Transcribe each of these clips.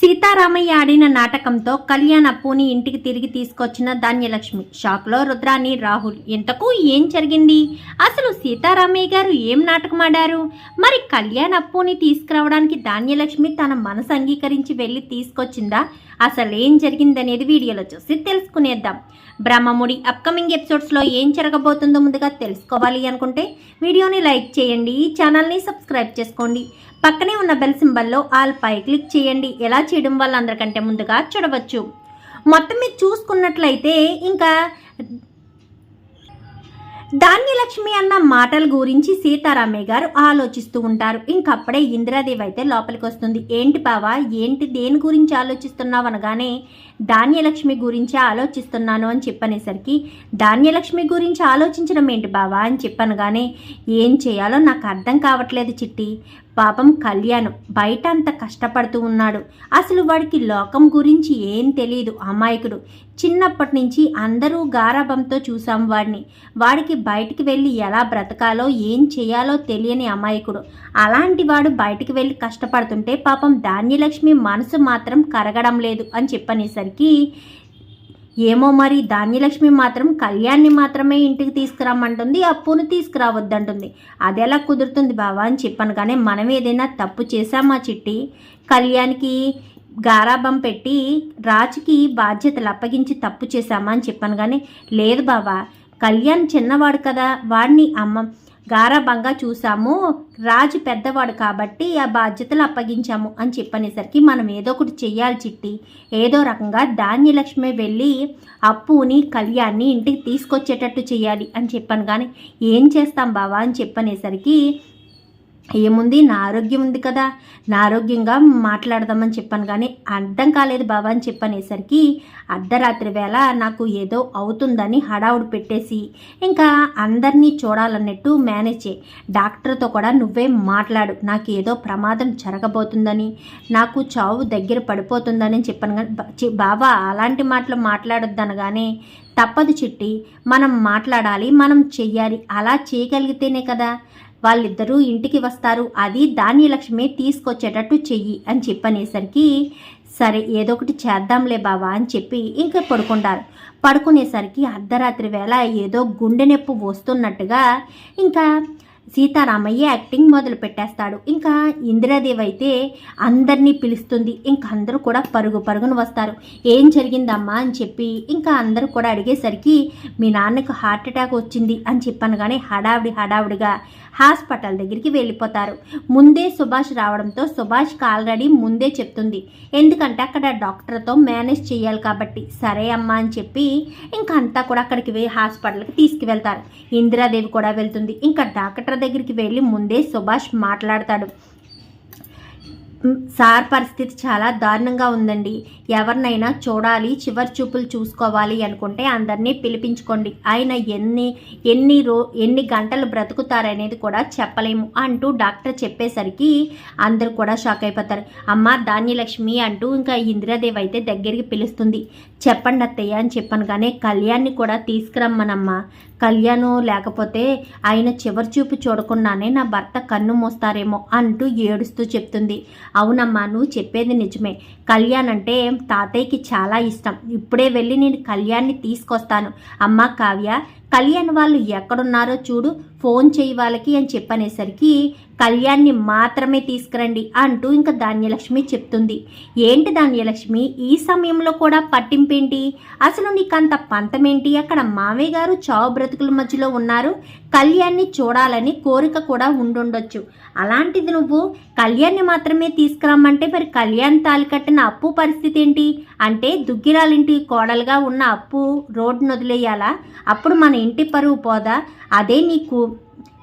సీతారామయ్య ఆడిన నాటకంతో కళ్యాణ్ అప్పుని ఇంటికి తిరిగి తీసుకొచ్చిన ధాన్యలక్ష్మి. షాక్లో రుద్రాని రాహుల్ ఇంతకు ఏం జరిగింది? అసలు సీతారామయ్య గారు ఏం నాటకం ఆడారు మరి కళ్యాణ్ అప్పుని తీసుకురావడానికి ధాన్యలక్ష్మి తన మనసు అంగీకరించి వెళ్ళి తీసుకొచ్చిందా? అసలు ఏం జరిగిందనేది వీడియోలో చూసి తెలుసుకునేద్దాం. బ్రహ్మముడి అప్కమింగ్ ఎపిసోడ్స్లో ఏం జరగబోతుందో ముందుగా తెలుసుకోవాలి అనుకుంటే వీడియోని లైక్ చేయండి ఈ ఛానల్ని సబ్స్క్రైబ్ చేసుకోండి. పక్కనే ఉన్న బెల్ సింబల్లో ఆల్ పై క్లిక్ చేయండి. ఎలా చేయడం వల్ల అందరికంటే ముందుగా చూడవచ్చు. మొత్తం మీరు చూసుకున్నట్లయితే ఇంకా ధాన్యలక్ష్మి అన్న మాటల గురించి సీతారామయ్య గారు ఆలోచిస్తూ ఉంటారు. ఇంకప్పుడే ఇందిరాదేవి అయితే లోపలికి వస్తుంది. ఏంటి బావా ఏంటి దేని గురించి ఆలోచిస్తున్నావు అనగానే ధాన్యలక్ష్మి గురించి ఆలోచిస్తున్నాను అని చెప్పనేసరికి ధాన్యలక్ష్మి గురించి ఆలోచించడం ఏంటి బావా అని చెప్పనగానే ఏం చేయాలో నాకు అర్థం కావట్లేదు చిట్టి. పాపం కళ్యాణ్ బయట అంత కష్టపడుతూ ఉన్నాడు. అసలు వాడికి లోకం గురించి ఏం తెలియదు అమాయకుడు. చిన్నప్పటి నుంచి అందరూ గారాభంతో చూసాం వాడిని. వాడికి బయటికి వెళ్ళి ఎలా బ్రతకాలో ఏం చేయాలో తెలియని అమాయకుడు. అలాంటి వాడు బయటికి వెళ్ళి కష్టపడుతుంటే పాపం ధాన్యలక్ష్మి మనసు మాత్రం కరగడం లేదు అని చెప్పనేసరికి ఏమో మరి ధాన్యలక్ష్మి మాత్రం కళ్యాణ్ని మాత్రమే ఇంటికి తీసుకురమ్మంటుంది అప్పును తీసుకురావద్దంటుంది. అది ఎలా కుదురుతుంది బావా అని చెప్పాను కానీ మనం ఏదైనా తప్పు చేశామా చిట్టి? కళ్యాణ్కి గారాబం పెట్టి రాజుకి బాధ్యతలు అప్పగించి తప్పు చేశామా అని చెప్పాను కానీ లేదు బావా కళ్యాణ్ చిన్నవాడు కదా వాడిని అమ్మ గారాభంగా చూసాము రాజు పెద్దవాడు కాబట్టి ఆ బాధ్యతలు అప్పగించాము అని చెప్పనేసరికి మనం ఏదో ఒకటి చెయ్యాలి చిట్టి. ఏదో రకంగా ధాన్యలక్ష్మి వెళ్ళి అప్పుని కళ్యాణ్ని ఇంటికి తీసుకొచ్చేటట్టు చేయాలి అని చెప్పాను కానీ ఏం చేస్తాం బావా అని చెప్పనేసరికి ఏముంది? నా ఆరోగ్యం ఉంది కదా. నా ఆరోగ్యంగా మాట్లాడదామని చెప్పాను కానీ అర్థం కాలేదు బాబా అని చెప్పనేసరికి అర్ధరాత్రి వేళ నాకు ఏదో అవుతుందని హడావుడు పెట్టేసి ఇంకా అందరినీ చూడాలన్నట్టు మేనేజ్. చేయి డాక్టర్తో కూడా నువ్వే మాట్లాడు. నాకు ఏదో ప్రమాదం జరగబోతుందని నాకు చావు దగ్గర పడిపోతుందని చెప్పాను కానీ బాబా అలాంటి మాటలు మాట్లాడొద్దనగానే తప్పదు చిట్టి. మనం మాట్లాడాలి మనం చెయ్యాలి. అలా చేయగలిగితేనే కదా. వాళ్ళిద్దరూ ఇంటికి వస్తారు. అది ధాన్యలక్ష్మి తీసుకొచ్చేటట్టు చెయ్యి అని చెప్పనేసరికి సరే ఏదో ఒకటి చేద్దాంలే బావా అని చెప్పి ఇంకా పడుకుంటారు. పడుకునేసరికి అర్ధరాత్రి వేళ ఏదో గుండె నొప్పి వస్తున్నట్టుగా ఇంకా సీతారామయ్య యాక్టింగ్ మొదలు పెట్టేస్తాడు. ఇంకా ఇందిరాదేవి అయితే అందరినీ పిలుస్తుంది. ఇంకా అందరూ కూడా పరుగు పరుగున వస్తారు. ఏం జరిగిందమ్మా అని చెప్పి ఇంకా అందరూ కూడా అడిగేసరికి మీ నాన్నకు హార్ట్ అటాక్ వచ్చింది అని చెప్పాను కానీ హడావిడి హడావిడిగా హాస్పిటల్ దగ్గరికి వెళ్ళిపోతారు. ముందే సుభాష్ రావడంతో సుభాష్కి ఆల్రెడీ ముందే చెప్తుంది. ఎందుకంటే అక్కడ డాక్టర్తో మేనేజ్ చేయాలి కాబట్టి. సరే అమ్మా అని చెప్పి ఇంకా అంతా కూడా అక్కడికి వెళ్ళి హాస్పిటల్కి తీసుకువెళ్తారు. ఇందిరాదేవి కూడా వెళ్తుంది. ఇంకా డాక్టర్ దగ్గరికి వెళ్ళి ముందే సుభాష్ మాట్లాడతాడు. సార్ పరిస్థితి చాలా దారుణంగా ఉందండి. ఎవరినైనా చూడాలి చివరి చూపులు చూసుకోవాలి అనుకుంటే అందరినీ పిలిపించుకోండి. ఆయన ఎన్ని ఎన్ని రో ఎన్ని గంటలు బ్రతుకుతారనేది కూడా చెప్పలేము అంటూ డాక్టర్ చెప్పేసరికి అందరూ కూడా షాక్ అయిపోతారు. అమ్మ ధాన్యలక్ష్మి అంటూ ఇంకా ఇందిరాదేవి అయితే దగ్గరికి పిలుస్తుంది. చెప్పండి అత్తయ్య అని చెప్పాను కానీ కళ్యాణ్ని కూడా తీసుకురమ్మనమ్మా. కళ్యాణం లేకపోతే ఆయన చివరి చూపు చూడకుండానే నా భర్త కన్ను మూస్తారేమో అంటూ ఏడుస్తూ చెప్తుంది. అవునమ్మా నువ్వు చెప్పేది నిజమే. కళ్యాణ్ అంటే తాతయ్యకి చాలా ఇష్టం. ఇప్పుడే వెళ్ళి నేను కళ్యాణ్ని తీసుకొస్తాను. అమ్మా కావ్య కళ్యాణ్ వాళ్ళు ఎక్కడున్నారో చూడు. ఫోన్ చేయి వాళ్ళకి అని చెప్పనేసరికి కళ్యాణ్ని మాత్రమే తీసుకురండి అంటూ ఇంకా ధాన్యలక్ష్మి చెప్తుంది. ఏంటి ధాన్యలక్ష్మి? ఈ సమయంలో కూడా పట్టింపేంటి? అసలు నీకంత పంతమేంటి? అక్కడ మామయ్య గారు చావు బ్రతుకుల మధ్యలో ఉన్నారు. కళ్యాణ్ని చూడాలని కోరిక కూడా ఉండుండొచ్చు. అలాంటిది నువ్వు కళ్యాణ్ని మాత్రమే తీసుకురమ్మంటే మరి కళ్యాణ్ తాలి కట్టిన అప్పు పరిస్థితి ఏంటి? అంటే దుగ్గిరాలింటి కోడలుగా ఉన్న అప్పు రోడ్డును వదిలేయాలా అప్పుడు మన ఇంటి పరువు పోదా? అదే నీకు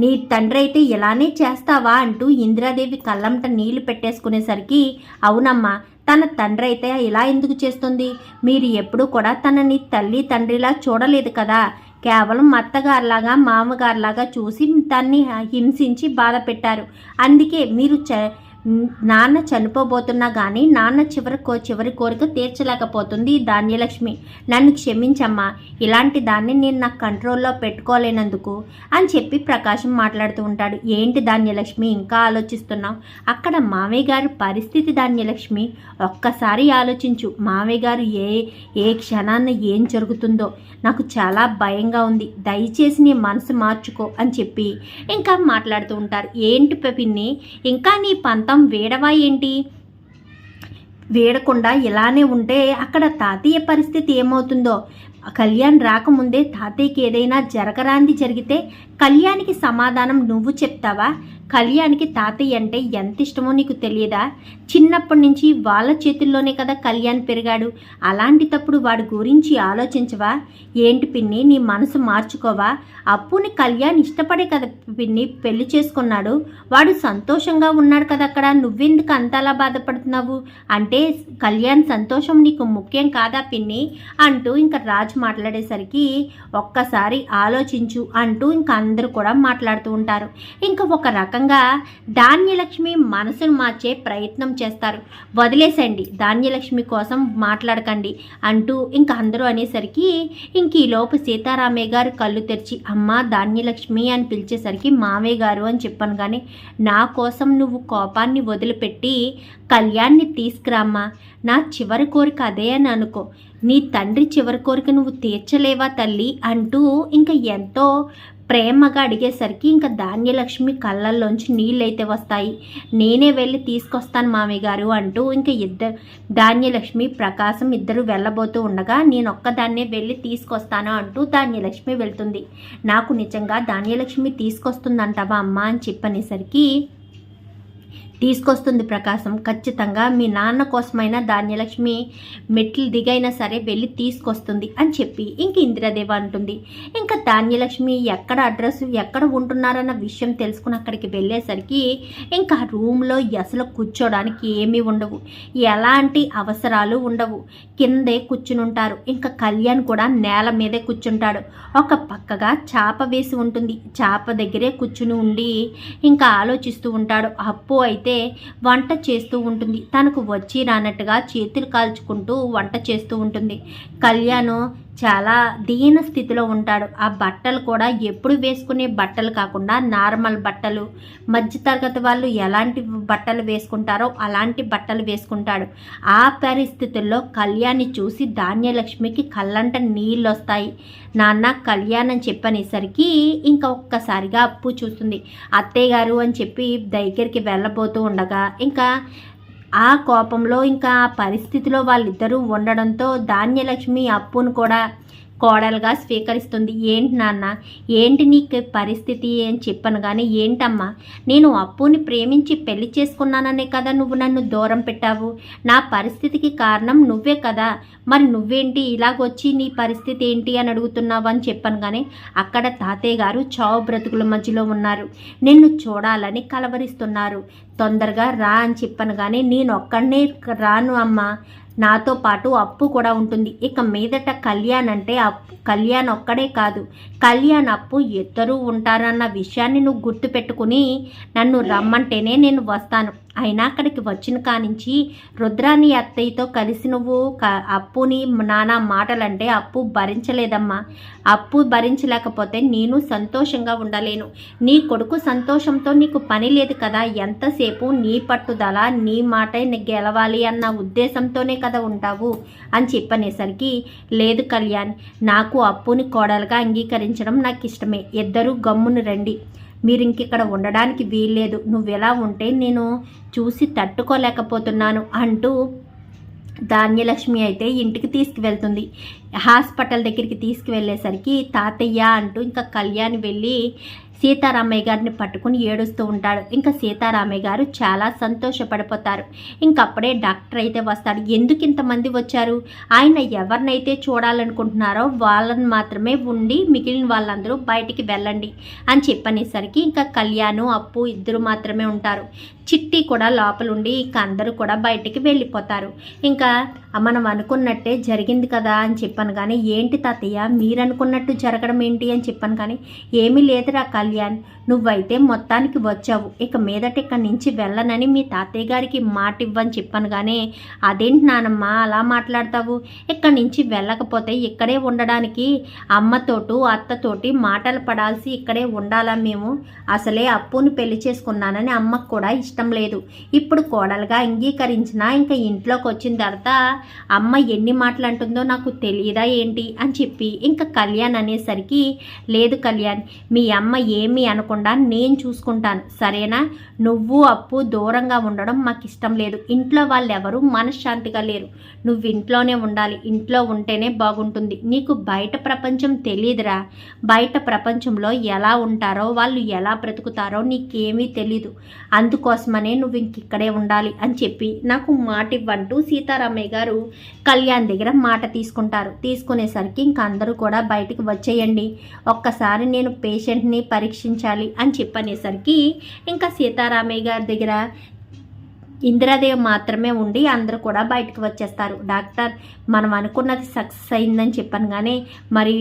నీ తండ్రి అయితే ఇలానే చేస్తావా అంటూ ఇందిరాదేవి కళ్ళంట నీళ్ళు పెట్టేసుకునేసరికి అవునమ్మా తన తండ్రి అయితే ఇలా ఎందుకు చేస్తుంది? మీరు ఎప్పుడూ కూడా తనని తల్లి తండ్రిలా చూడలేదు కదా. కేవలం అత్తగారిలాగా మామగారిలాగా చూసి తన్ని హింసించి బాధ పెట్టారు అందుకే మీరు చ నాన్న చనిపోబోతున్నా కానీ నాన్న చివరి కో చివరి కోరిక తీర్చలేకపోతుంది ధాన్యలక్ష్మి. నన్ను క్షమించమ్మా. ఇలాంటి దాన్ని నేను నా కంట్రోల్లో పెట్టుకోలేనందుకు అని చెప్పి ప్రకాశం మాట్లాడుతూ ఉంటాడు. ఏంటి ధాన్యలక్ష్మి? ఇంకా ఆలోచిస్తున్నావు? అక్కడ మామయ్య గారి పరిస్థితి ధాన్యలక్ష్మి. ఒక్కసారి ఆలోచించు. మామయ్య గారు ఏ ఏ క్షణాన్న ఏం జరుగుతుందో. నాకు చాలా భయంగా ఉంది. దయచేసి నీ మనసు మార్చుకో అని చెప్పి ఇంకా మాట్లాడుతూ ఉంటారు. ఏంటి పిన్ని? ఇంకా నీ పంత వేడవా ఏంటి? వేడకుండా ఇలానే ఉంటే అక్కడ తాతయ్య పరిస్థితి ఏమవుతుందో? కళ్యాణ్ రాకముందే తాతయ్యకి ఏదైనా జరగరాంది జరిగితే కళ్యాణ్కి సమాధానం నువ్వు చెప్తావా? కళ్యాణ్కి తాతయ్య అంటే ఎంత ఇష్టమో నీకు తెలియదా? చిన్నప్పటి నుంచి వాళ్ళ చేతుల్లోనే కదా కళ్యాణ్ పెరిగాడు. అలాంటి తప్పుడు వాడి గురించి ఆలోచించవా? ఏంటి పిన్ని నీ మనసు మార్చుకోవా? అప్పుని కళ్యాణ్ ఇష్టపడే కదా పిన్ని పెళ్ళి చేసుకున్నాడు. వాడు సంతోషంగా ఉన్నాడు కదా అక్కడ. నువ్వెందుకు అంతలా బాధపడుతున్నావు? అంటే కళ్యాణ్ సంతోషం నీకు ముఖ్యం కాదా పిన్ని? అంటూ ఇంకా రాజు మాట్లాడేసరికి ఒక్కసారి ఆలోచించు అంటూ ఇంకా అందరూ కూడా మాట్లాడుతూ ఉంటారు. ఇంకా ఒక రకంగా ధాన్యలక్ష్మి మనసును మార్చే ప్రయత్నం చేస్తారు. వదిలేసండి ధాన్యలక్ష్మి కోసం మాట్లాడకండి అంటూ ఇంకా అందరూ అనేసరికి ఇంక ఈలోపు సీతారామయ్య గారు కళ్ళు తెరిచి అమ్మ ధాన్యలక్ష్మి అని పిలిచేసరికి మామయ్య గారు అని చెప్పాను కానీ నా కోసం నువ్వు కోపాన్ని వదిలిపెట్టి కళ్యాణ్ని తీసుకురామ్మా. నా చివరి కోరిక అదే అని అనుకో. నీ తండ్రి చివరి కోరిక నువ్వు తీర్చలేవా తల్లి? అంటూ ఇంకా ఎంతో ప్రేమగా అడిగేసరికి ఇంకా ధాన్యలక్ష్మి కళ్ళల్లోంచి నీళ్ళైతే వస్తాయి. నేనే వెళ్ళి తీసుకొస్తాను మామయ్య గారు అంటూ ఇంకా ఇద్దరు ధాన్యలక్ష్మి ప్రకాశం ఇద్దరు వెళ్ళబోతూ ఉండగా నేను ఒక్కదాన్నే వెళ్ళి తీసుకొస్తాను అంటూ ధాన్యలక్ష్మి వెళ్తుంది. నాకు నిజంగా ధాన్యలక్ష్మి తీసుకొస్తుందంటావా అమ్మ అని చెప్పనేసరికి తీసుకొస్తుంది ప్రకాశం. ఖచ్చితంగా మీ నాన్న కోసమైనా ధాన్యలక్ష్మి మెట్లు దిగైనా సరే వెళ్ళి తీసుకొస్తుంది అని చెప్పి ఇంక ఇందిరాదేవ అంటుంది. ఇంకా ధాన్యలక్ష్మి ఎక్కడ అడ్రస్ ఎక్కడ ఉంటున్నారన్న విషయం తెలుసుకుని అక్కడికి వెళ్ళేసరికి ఇంకా రూమ్లో అసలు కూర్చోడానికి ఏమీ ఉండవు. ఎలాంటి అవసరాలు ఉండవు. కిందే కూర్చుని ఉంటారు ఇంకా కళ్యాణ్ కూడా నేల మీదే కూర్చుంటాడు. ఒక పక్కగా చాప వేసి ఉంటుంది. చాప దగ్గరే కూర్చుని ఉండి ఇంకా ఆలోచిస్తూ ఉంటాడు. అప్పు అయితే వంట చేస్తూ ఉంటుంది. తనకు వచ్చి రానట్టుగా చేతులు కాల్చుకుంటూ వంట చేస్తూ ఉంటుంది. కళ్యాణ్ చాలా దీన స్థితిలో ఉంటాడు. ఆ బట్టలు కూడా ఎప్పుడు వేసుకునే బట్టలు కాకుండా నార్మల్ బట్టలు. మధ్యతరగతి వాళ్ళు ఎలాంటి బట్టలు వేసుకుంటారో అలాంటి బట్టలు వేసుకుంటాడు. ఆ పరిస్థితుల్లో కళ్యాణి చూసి ధాన్యలక్ష్మికి కళ్ళంట నీళ్ళు వస్తాయి నాన్న కళ్యాణ్ అని చెప్పనేసరికి ఇంకా ఒక్కసారిగా అప్పు చూస్తుంది. అత్తయ్య గారు అని చెప్పి దగ్గరికి వెళ్ళబోతూ ఉండగా ఇంకా ఆ కోపంలో ఇంకా ఆ పరిస్థితిలో వాళ్ళిద్దరూ ఉండడంతో ధాన్యలక్ష్మి అప్పును కూడా కోడలుగా స్వీకరిస్తుంది. ఏంటి నాన్న? ఏంటి నీకు పరిస్థితి? అని చెప్పను కానీ ఏంటమ్మా? నేను అప్పుని ప్రేమించి పెళ్ళి చేసుకున్నాననే కదా నువ్వు నన్ను దూరం పెట్టావు. నా పరిస్థితికి కారణం నువ్వే కదా. మరి నువ్వేంటి? ఇలాగొచ్చి నీ పరిస్థితి ఏంటి అని అడుగుతున్నావు? అని చెప్పాను కానీ అక్కడ తాతయ్య గారు చావు బ్రతుకుల మధ్యలో ఉన్నారు. నిన్ను చూడాలని కలవరిస్తున్నారు. తొందరగా రా అని చెప్పాను కానీ నేను ఒక్కడనే రాను అమ్మా. నాతో పాటు అప్పు కూడా ఉంటుంది. ఇక మీదట కళ్యాణ్ అంటే అప్పు కళ్యాణ్ ఒక్కడే కాదు. కళ్యాణ్ అప్పు ఇద్దరూ ఉంటారన్న విషయాన్ని నువ్వు గుర్తుపెట్టుకుని నన్ను రమ్మంటేనే నేను వస్తాను. అయినా అక్కడికి వచ్చిన కానించి రుద్రాని అత్తయ్యతో కలిసి నువ్వు క అప్పుని నానా మాటలంటే అప్పు భరించలేదమ్మా. అప్పు భరించలేకపోతే నేను సంతోషంగా ఉండలేను. నీ కొడుకు సంతోషంతో నీకు పని లేదు కదా ఎంతసేపు నీ పట్టుదల నీ మాట గెలవాలి అన్న ఉద్దేశంతోనే కదా ఉంటావు అని చెప్పనేసరికి లేదు కళ్యాణ్ నాకు అప్పుని కోడలుగా అంగీకరించడం నాకు ఇష్టమే ఇద్దరు గమ్మును రండి. మీరు ఇంకిక్కడ ఉండడానికి వీల్లేదు. నువ్వు ఎలా ఉంటే నేను చూసి తట్టుకోలేకపోతున్నాను అంటూ ధాన్యలక్ష్మి అయితే ఇంటికి తీసుకువెళ్తుంది. హాస్పిటల్ దగ్గరికి తీసుకువెళ్ళేసరికి తాతయ్య అంటూ ఇంకా కళ్యాణ్ వెళ్ళి సీతారామయ్య గారిని పట్టుకుని ఏడుస్తూ ఉంటాడు. ఇంకా సీతారామయ్య గారు చాలా సంతోషపడిపోతారు. ఇంకప్పుడే డాక్టర్ అయితే వస్తాడు. ఎందుకు ఇంతమంది వచ్చారు? ఆయన ఎవరినైతే చూడాలనుకుంటున్నారో వాళ్ళని మాత్రమే ఉండి మిగిలిన వాళ్ళందరూ బయటికి వెళ్ళండి అని చెప్పనేసరికి ఇంకా కళ్యాణ్ అప్పు ఇద్దరు మాత్రమే ఉంటారు. చిట్టి కూడా లోపల ఉండి ఇంకా అందరూ కూడా బయటికి వెళ్ళిపోతారు. ఇంకా మనం అనుకున్నట్టే జరిగింది కదా అని చెప్పాను కానీ ఏంటి తాతయ్య? మీరు అనుకున్నట్టు జరగడం ఏంటి అని చెప్పాను కానీ ఏమీ లేదురా కళ్యాణ్. కళ్యాణ్ నువ్వైతే మొత్తానికి వచ్చావు. ఇక మీదట ఇక్కడి నుంచి వెళ్ళనని మీ తాతయ్య గారికి మాట ఇవ్వని చెప్పాను కానీ అదేంటి నానమ్మ అలా మాట్లాడతావు? ఇక్కడి నుంచి వెళ్ళకపోతే ఇక్కడే ఉండడానికి అమ్మతోటు అత్తతోటి మాటలు పడాల్సి ఇక్కడే ఉండాలా మేము? అసలే అప్పుని పెళ్ళి చేసుకున్నానని అమ్మకు కూడా ఇష్టం లేదు. ఇప్పుడు కోడలుగా అంగీకరించినా ఇంకా ఇంట్లోకి వచ్చిన తర్వాత అమ్మ ఎన్ని మాటలు అంటుందో నాకు తెలియదా ఏంటి? అని చెప్పి ఇంకా కళ్యాణ్ అనేసరికి లేదు కళ్యాణ్ మీ అమ్మ ఏ ఏమీ అనకుండా నేను చూసుకుంటాను. సరేనా? నువ్వు అప్పు దూరంగా ఉండడం మాకు ఇష్టం లేదు. ఇంట్లో వాళ్ళు ఎవరు మనశ్శాంతిగా లేరు. నువ్వు ఇంట్లోనే ఉండాలి. ఇంట్లో ఉంటేనే బాగుంటుంది. నీకు బయట ప్రపంచం తెలియదురా బయట ప్రపంచంలో ఎలా ఉంటారో వాళ్ళు ఎలా బ్రతుకుతారో నీకేమీ తెలీదు. అందుకోసమనే నువ్వు ఇంక ఇక్కడే ఉండాలి అని చెప్పి నాకు మాట ఇవ్వంటూ సీతారామయ్య గారు కళ్యాణ్ దగ్గర మాట తీసుకుంటారు. తీసుకునేసరికి ఇంక అందరూ కూడా బయటికి వచ్చేయండి. ఒక్కసారి నేను పేషెంట్ని పరీక్షించాలి అని చెప్పనేసరికి ఇంకా సీతారామయ్య గారి దగ్గర ఇందిరాదేవి మాత్రమే ఉండి అందరూ కూడా బయటకు వచ్చేస్తారు. డాక్టర్ మనం అనుకున్నది సక్సెస్ అయిందని చెప్పాను కానీ మరి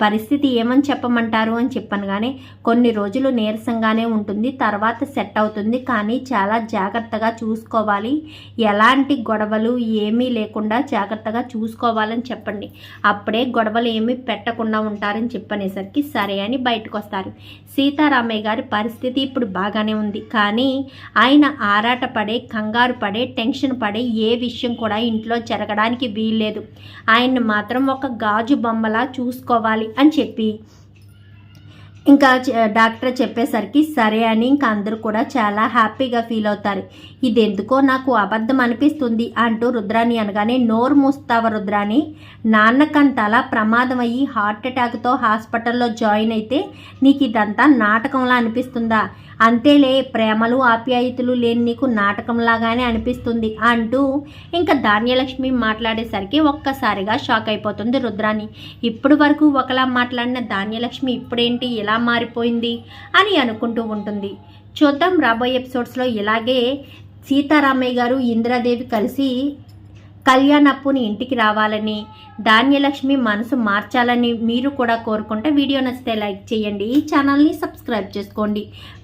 పరిస్థితి ఏమని చెప్పమంటారు అని చెప్పాను కానీ కొన్ని రోజులు నీరసంగానే ఉంటుంది తర్వాత సెట్ అవుతుంది కానీ చాలా జాగ్రత్తగా చూసుకోవాలి. ఎలాంటి గొడవలు ఏమీ లేకుండా జాగ్రత్తగా చూసుకోవాలని చెప్పండి. అప్పుడే గొడవలు ఏమీ పెట్టకుండా ఉంటారని చెప్పనేసరికి సరే అని బయటకు వస్తారు సీతారామయ్య గారి పరిస్థితి ఇప్పుడు బాగానే ఉంది కానీ ఆయన ఆరాట పడే కంగారు పడే టెన్షన్ పడే ఏ విషయం కూడా ఇంట్లో జరగడానికి వీల్లేదు. ఆయన్ని మాత్రం ఒక గాజు బొమ్మలా చూసుకోవాలి. అని చెప్పి. ఇంకా డాక్టర్ చెప్పేసరికి సరే అని ఇంకా అందరూ కూడా చాలా హ్యాపీగా ఫీల్ అవుతారు. ఇది ఎందుకో నాకు అబద్ధం అనిపిస్తుంది అంటూ రుద్రాని అనగానే నోరు మూస్తావ రుద్రాని? నాన్నకంత అలా ప్రమాదం అయ్యి హార్ట్ అటాక్తో హాస్పిటల్లో జాయిన్ అయితే నీకు ఇదంతా నాటకంలా అనిపిస్తుందా? అంతేలే ప్రేమలు ఆప్యాయతలు లేని నీకు నాటకంలాగానే అనిపిస్తుంది అంటూ ఇంకా ధాన్యలక్ష్మి మాట్లాడేసరికి ఒక్కసారిగా షాక్ అయిపోతుంది రుద్రాని ఇప్పటి వరకు ఒకలా మాట్లాడిన ధాన్యలక్ష్మి ఇప్పుడేంటి ఇలా మారిపోయింది అని అనుకుంటూ ఉంటుంది. చూద్దాం రాబోయే ఎపిసోడ్స్లో ఇలాగే సీతారామయ్య గారు ఇందిరాదేవి కలిసి కళ్యాణప్పుని ఇంటికి రావాలని ధాన్యలక్ష్మి మనసు మార్చాలని మీరు కూడా కోరుకుంటే వీడియో నచ్చితే లైక్ చేయండి. ఈ ఛానల్ని సబ్స్క్రైబ్ చేసుకోండి.